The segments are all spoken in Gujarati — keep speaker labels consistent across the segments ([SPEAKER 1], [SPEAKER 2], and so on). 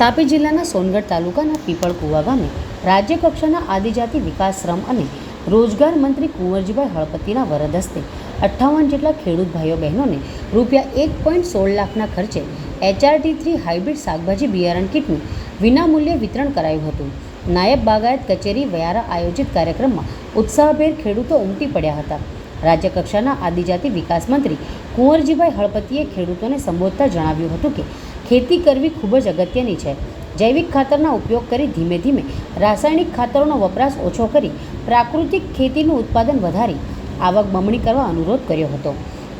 [SPEAKER 1] તાપી જિલ્લાના સોનગઢ તાલુકાના પીપળકુવા ગામે રાજ્ય કક્ષાના આદિજાતિ વિકાસ શ્રમ અને રોજગાર મંત્રી કુંવરજીભાઈ હળપતિના વરદ હસ્તે અઠ્ઠાવન જેટલા ખેડૂત ભાઈઓ બહેનોને રૂપિયા એક પોઈન્ટ સોળ લાખના ખર્ચે એચઆરટી થ્રી હાઇબ્રિડ શાકભાજી બિયારણ કીટનું વિનામૂલ્યે વિતરણ કરાયું હતું. નાયબ બાગાયત કચેરી વયારા આયોજિત કાર્યક્રમમાં ઉત્સાહભેર ખેડૂતો ઉમટી પડ્યા હતા. રાજ્ય કક્ષાના આદિજાતિ વિકાસ મંત્રી કુંવરજીભાઈ હળપતિએ ખેડૂતોને સંબોધતા જણાવ્યું હતું કે ખેતી કરવી ખૂબ જ અગત્યની છે. જૈવિક ખાતરના ઉપયોગ કરી ધીમે ધીમે રાસાયણિક ખાતરોનો વપરાશ ઓછો કરી પ્રાકૃતિક ખેતીનું ઉત્પાદન વધારી આવક બમણી કરવા અનુરોધ કર્યો હતો.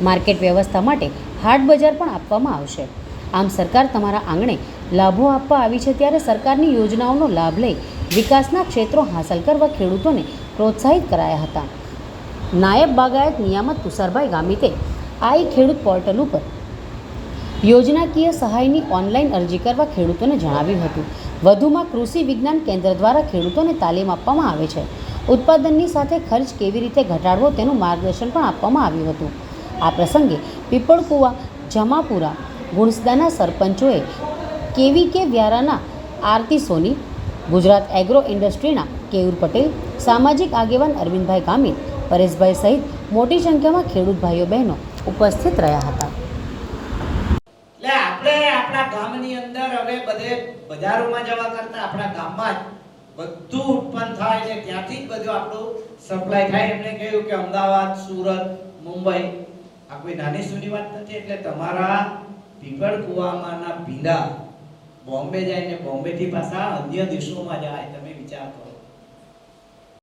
[SPEAKER 1] માર્કેટ વ્યવસ્થા માટે હાટ બજાર પણ આપવામાં આવશે. આમ સરકાર તમારા આંગણે લાભો આપવા આવી છે ત્યારે સરકારની યોજનાઓનો લાભ લઈ વિકાસના ક્ષેત્રો હાંસલ કરવા ખેડૂતોને પ્રોત્સાહિત કરાયા હતા. નાયબ બાગાયત નિયામક તુષારભાઈ ગામિતે આઈ ખેડૂત પોર્ટલ ઉપર યોજનાકીય સહાયની ઓનલાઈન અરજી કરવા ખેડૂતોને જણાવ્યું હતું. વધુમાં કૃષિ વિજ્ઞાન કેન્દ્ર દ્વારા ખેડૂતોને તાલીમ આપવામાં આવે છે. ઉત્પાદનની સાથે ખર્ચ કેવી રીતે ઘટાડવો તેનું માર્ગદર્શન પણ આપવામાં આવ્યું હતું. આ પ્રસંગે પીપળકુવા, જમાપુરા, ગુણસદાના સરપંચોએ કેવી કે વ્યારાના આરતી સોની, ગુજરાત એગ્રો ઇન્ડસ્ટ્રીના કેયુર પટેલ, સામાજિક આગેવાન અરવિંદભાઈ ગામિત પરેશભાઈ સહિત મોટી સંખ્યામાં ખેડૂત ભાઈઓ બહેનો ઉપસ્થિત રહ્યા હતા.
[SPEAKER 2] આપણે આપણા ગામની અંદર હવે બધે બજારોમાં જવા કરતા આપણા ગામમાં જ બધું ઉત્પન્ન થાય છે ત્યાંથી બધું આપણું સપ્લાય થાય. એમણે કહ્યું કે અમદાવાદ, સુરત, મુંબઈ આ કોઈ નાની સૂની વાત નથી. એટલે તમારા પીપળ કુવામાંના ભીંડા બોમ્બે જાય ને બોમ્બે થી પાછા અન્ય દેશોમાં જાય. તમે